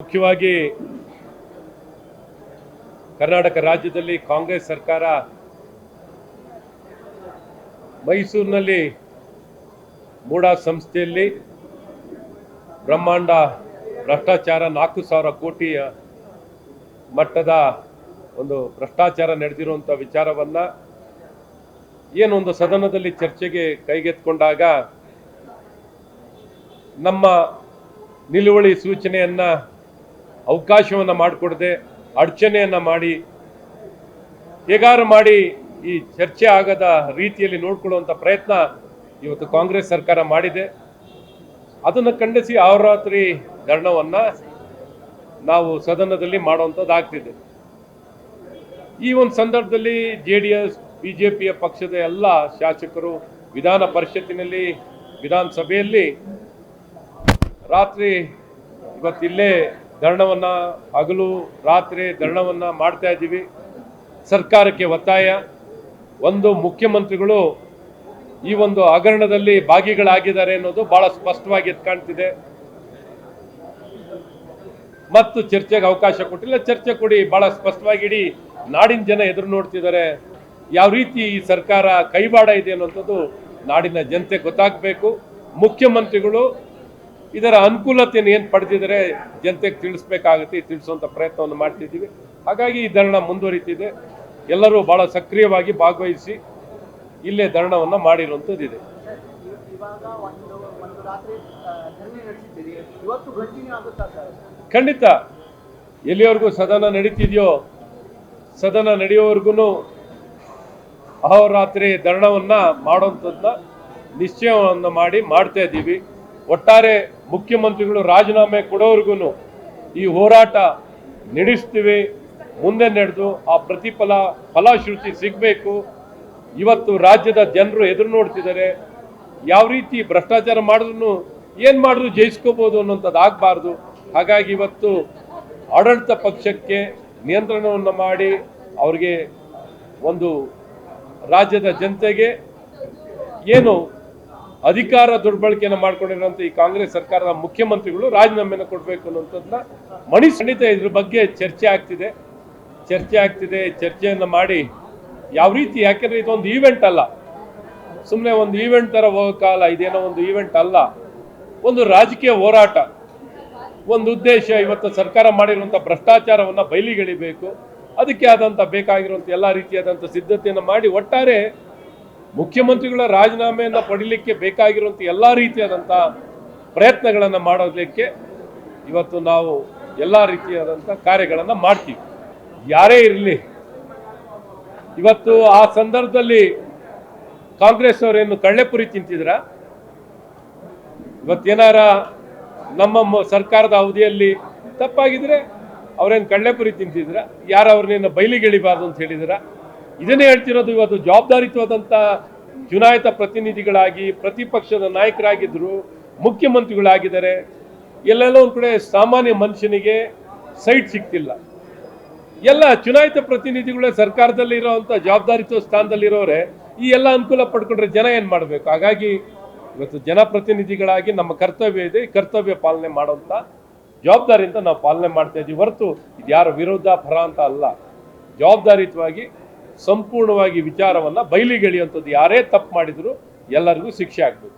ಮುಖ್ಯವಾಗಿ ಕರ್ನಾಟಕ ರಾಜ್ಯದಲ್ಲಿ ಕಾಂಗ್ರೆಸ್ ಸರ್ಕಾರ ಮೈಸೂರಿನಲ್ಲಿ ಮೂಡ ಸಂಸ್ಥೆಯಲ್ಲಿ ಬ್ರಹ್ಮಾಂಡ ಭ್ರಷ್ಟಾಚಾರ ನಾಲ್ಕು ಸಾವಿರ ಕೋಟಿಯ ಮಟ್ಟದ ಒಂದು ಭ್ರಷ್ಟಾಚಾರ ನಡೆದಿರುವಂಥ ವಿಚಾರವನ್ನು ಏನೊಂದು ಸದನದಲ್ಲಿ ಚರ್ಚೆಗೆ ಕೈಗೆತ್ಕೊಂಡಾಗ ನಮ್ಮ ನಿಲುವಳಿ ಸೂಚನೆಯನ್ನು ಅವಕಾಶವನ್ನು ಮಾಡಿಕೊಡದೆ ಅಡಚಣೆಯನ್ನು ಮಾಡಿ, ಹೇಗಾರು ಮಾಡಿ ಈ ಚರ್ಚೆ ಆಗದ ರೀತಿಯಲ್ಲಿ ನೋಡ್ಕೊಳ್ಳುವಂಥ ಪ್ರಯತ್ನ ಇವತ್ತು ಕಾಂಗ್ರೆಸ್ ಸರ್ಕಾರ ಮಾಡಿದೆ. ಅದನ್ನು ಖಂಡಿಸಿ ಅವರಾತ್ರಿ ಧರಣವನ್ನು ನಾವು ಸದನದಲ್ಲಿ ಮಾಡುವಂಥದ್ದಾಗ್ತಿದೆ ಈ ಒಂದು ಸಂದರ್ಭದಲ್ಲಿ J D S B J ಪಿಯ ಪಕ್ಷದ ಎಲ್ಲ ಶಾಸಕರು ವಿಧಾನ ಪರಿಷತ್ತಿನಲ್ಲಿ, ವಿಧಾನಸಭೆಯಲ್ಲಿ ರಾತ್ರಿ ಇವತ್ತಿಲ್ಲೇ ಧರಣವನ್ನು ಹಗಲು ರಾತ್ರಿ ಧರಣವನ್ನು ಮಾಡ್ತಾ ಇದ್ದೀವಿ. ಸರ್ಕಾರಕ್ಕೆ ಒತ್ತಾಯ. ಒಂದು ಮುಖ್ಯಮಂತ್ರಿಗಳು ಈ ಒಂದು ಹಗರಣದಲ್ಲಿ ಭಾಗಿಗಳಾಗಿದ್ದಾರೆ ಅನ್ನೋದು ಬಹಳ ಸ್ಪಷ್ಟವಾಗಿ ಎದ್ದು ಕಾಣ್ತಿದೆ. ಮತ್ತು ಚರ್ಚೆಗೆ ಅವಕಾಶ ಕೊಟ್ಟಿಲ್ಲ. ಚರ್ಚೆ ಕೊಡಿ, ಬಹಳ ಸ್ಪಷ್ಟವಾಗಿ ಇಡೀ. ನಾಡಿನ ಜನ ಎದುರು ನೋಡ್ತಿದ್ದಾರೆ. ಯಾವ ರೀತಿ ಈ ಸರ್ಕಾರ ಕೈವಾಡ ಇದೆ ಅನ್ನುವಂಥದ್ದು ನಾಡಿನ ಜನತೆ ಗೊತ್ತಾಗಬೇಕು. ಮುಖ್ಯಮಂತ್ರಿಗಳು ಇದರ ಅನುಕೂಲತೆಯನ್ನು ಏನು ಪಡೆದಿದ್ದಾರೆ ಜನತೆಗೆ ತಿಳಿಸ್ಬೇಕಾಗುತ್ತೆ ತಿಳಿಸುವಂಥ ಪ್ರಯತ್ನವನ್ನು ಮಾಡ್ತಿದ್ದೀವಿ. ಹಾಗಾಗಿ ಈ ಧರಣ ಮುಂದುವರಿತಿದೆ. ಎಲ್ಲರೂ ಬಹಳ ಸಕ್ರಿಯವಾಗಿ ಭಾಗವಹಿಸಿ ಇಲ್ಲೇ ಧರಣವನ್ನು ಮಾಡಿರುವಂಥದ್ದಿದೆ ಖಂಡಿತ. ಎಲ್ಲಿವರೆಗೂ ಸದನ ನಡೀತಿದೆಯೋ ಸದನ ನಡೆಯೋವರೆಗೂ ಅಹೋರಾತ್ರಿ ಧರಣವನ್ನು ಮಾಡೋಂಥದ್ದನ್ನ ನಿಶ್ಚಯವನ್ನು ಮಾಡಿ ಮಾಡ್ತಾ ಇದ್ದೀವಿ. ಒಟ್ಟಾರೆ ಮುಖ್ಯಮಂತ್ರಿಗಳು ರಾಜೀನಾಮೆ ಕೊಡೋವರೆಗೂ ಈ ಹೋರಾಟ ನಡೆಸ್ತೀವಿ, ಮುಂದೆ ನಡೆದು ಆ ಪ್ರತಿಫಲ ಫಲಶ್ರುತಿ ಸಿಗಬೇಕು. ಇವತ್ತು ರಾಜ್ಯದ ಜನರು ಎದುರು ನೋಡ್ತಿದ್ದಾರೆ. ಯಾವ ರೀತಿ ಭ್ರಷ್ಟಾಚಾರ ಮಾಡಿದ್ರು ಏನು ಮಾಡಿದ್ರು ಜಯಿಸ್ಕೋಬೋದು ಅನ್ನೋಂಥದ್ದು ಆಗಬಾರ್ದು. ಹಾಗಾಗಿ ಇವತ್ತು ಆಡಳಿತ ಪಕ್ಷಕ್ಕೆ ನಿಯಂತ್ರಣವನ್ನು ಮಾಡಿ ಅವರಿಗೆ ಒಂದು ರಾಜ್ಯದ ಜನತೆಗೆ ಏನು ಅಧಿಕಾರ ದುರ್ಬಳಕೆಯನ್ನು ಮಾಡ್ಕೊಂಡಿರುವಂಥ ಈ ಕಾಂಗ್ರೆಸ್ ಸರ್ಕಾರದ ಮುಖ್ಯಮಂತ್ರಿಗಳು ರಾಜೀನಾಮೆಯನ್ನು ಕೊಡಬೇಕು ಅನ್ನೋಂಥದ್ದನ್ನ ಮಣಿ ಖಂಡಿತ ಇದ್ರ ಬಗ್ಗೆ ಚರ್ಚೆ ಆಗ್ತಿದೆ. ಚರ್ಚೆ ಆಗ್ತಿದೆ. ಚರ್ಚೆಯನ್ನು ಮಾಡಿ ಯಾವ ರೀತಿ, ಯಾಕೆಂದ್ರೆ ಇದೊಂದು ಈವೆಂಟ್ ಅಲ್ಲ. ಸುಮ್ಮನೆ ಒಂದು ಈವೆಂಟ್ ಥರ ಹೋಗೋ ಕಾಲ, ಇದೇನೋ ಒಂದು ಈವೆಂಟ್ ಅಲ್ಲ. ಒಂದು ರಾಜಕೀಯ ಹೋರಾಟ. ಒಂದು ಉದ್ದೇಶ, ಇವತ್ತು ಸರ್ಕಾರ ಮಾಡಿರುವಂಥ ಭ್ರಷ್ಟಾಚಾರವನ್ನು ಬಯಲಿಗೆಳಿಬೇಕು. ಅದಕ್ಕೆ ಆದಂಥ ಬೇಕಾಗಿರುವಂಥ ಎಲ್ಲ ರೀತಿಯಾದಂಥ ಸಿದ್ಧತೆಯನ್ನು ಮಾಡಿ ಒಟ್ಟಾರೆ ಮುಖ್ಯಮಂತ್ರಿಗಳ ರಾಜೀನಾಮೆಯನ್ನು ಪಡೀಲಿಕ್ಕೆ ಬೇಕಾಗಿರುವಂಥ ಎಲ್ಲ ರೀತಿಯಾದಂಥ ಪ್ರಯತ್ನಗಳನ್ನು ಮಾಡೋದಕ್ಕೆ ಇವತ್ತು ನಾವು ಎಲ್ಲ ರೀತಿಯಾದಂಥ ಕಾರ್ಯಗಳನ್ನು ಮಾಡ್ತೀವಿ. ಯಾರೇ ಇರಲಿ, ಇವತ್ತು ಆ ಸಂದರ್ಭದಲ್ಲಿ ಕಾಂಗ್ರೆಸ್ ಅವರೇನು ಕಳ್ಳೆಪುರಿ ತಿಂತಿದ್ರ? ಇವತ್ತೇನಾರ ನಮ್ಮ ಸರ್ಕಾರದ ಅವಧಿಯಲ್ಲಿ ತಪ್ಪಾಗಿದ್ರೆ ಅವ್ರೇನು ಕಳ್ಳೆಪುರಿ ತಿಂತಿದ್ರ? ಯಾರು ಅವ್ರನ್ನೇನು ಬಯಲಿಗೆಳಿಬಾರ್ದು ಅಂತ ಹೇಳಿದ್ರ? ಇದನ್ನೇ ಹೇಳ್ತಿರೋದು ಇವತ್ತು ಜವಾಬ್ದಾರಿತ್ವದಂಥ ಚುನಾಯಿತ ಪ್ರತಿನಿಧಿಗಳಾಗಿ, ಪ್ರತಿಪಕ್ಷದ ನಾಯಕರಾಗಿದ್ದರು ಮುಖ್ಯಮಂತ್ರಿಗಳಾಗಿದ್ದಾರೆ, ಎಲ್ಲೆಲ್ಲೋ ಒಂದು ಕಡೆ ಸಾಮಾನ್ಯ ಮನುಷ್ಯನಿಗೆ ಸೈಟ್ ಸಿಗ್ತಿಲ್ಲ. ಎಲ್ಲ ಚುನಾಯಿತ ಪ್ರತಿನಿಧಿಗಳೇ ಸರ್ಕಾರದಲ್ಲಿರೋವಂಥ ಜವಾಬ್ದಾರಿತ್ವ ಸ್ಥಾನದಲ್ಲಿರೋರೆ, ಈ ಎಲ್ಲ ಅನುಕೂಲ ಪಡ್ಕೊಂಡ್ರೆ ಜನ ಏನು ಮಾಡಬೇಕು? ಹಾಗಾಗಿ ಇವತ್ತು ಜನಪ್ರತಿನಿಧಿಗಳಾಗಿ ನಮ್ಮ ಕರ್ತವ್ಯ ಇದೆ, ಈ ಕರ್ತವ್ಯ ಪಾಲನೆ ಮಾಡೋಂಥ ಜವಾಬ್ದಾರಿಯಿಂದ ನಾವು ಪಾಲನೆ ಮಾಡ್ತಾ ಇದ್ದೀವಿ ಹೊರತು ಇದು ಯಾರ ವಿರೋಧ, ಪರ ಅಂತ ಅಲ್ಲ. ಜವಾಬ್ದಾರಿಯುತವಾಗಿ ಸಂಪೂರ್ಣವಾಗಿ ವಿಚಾರವನ್ನು ಬಯಲಿಗೆಳೆಯುವಂಥದ್ದು ಯಾರೇ ತಪ್ಪು ಮಾಡಿದರೂ ಎಲ್ಲರಿಗೂ ಶಿಕ್ಷೆ ಆಗಬೇಕು.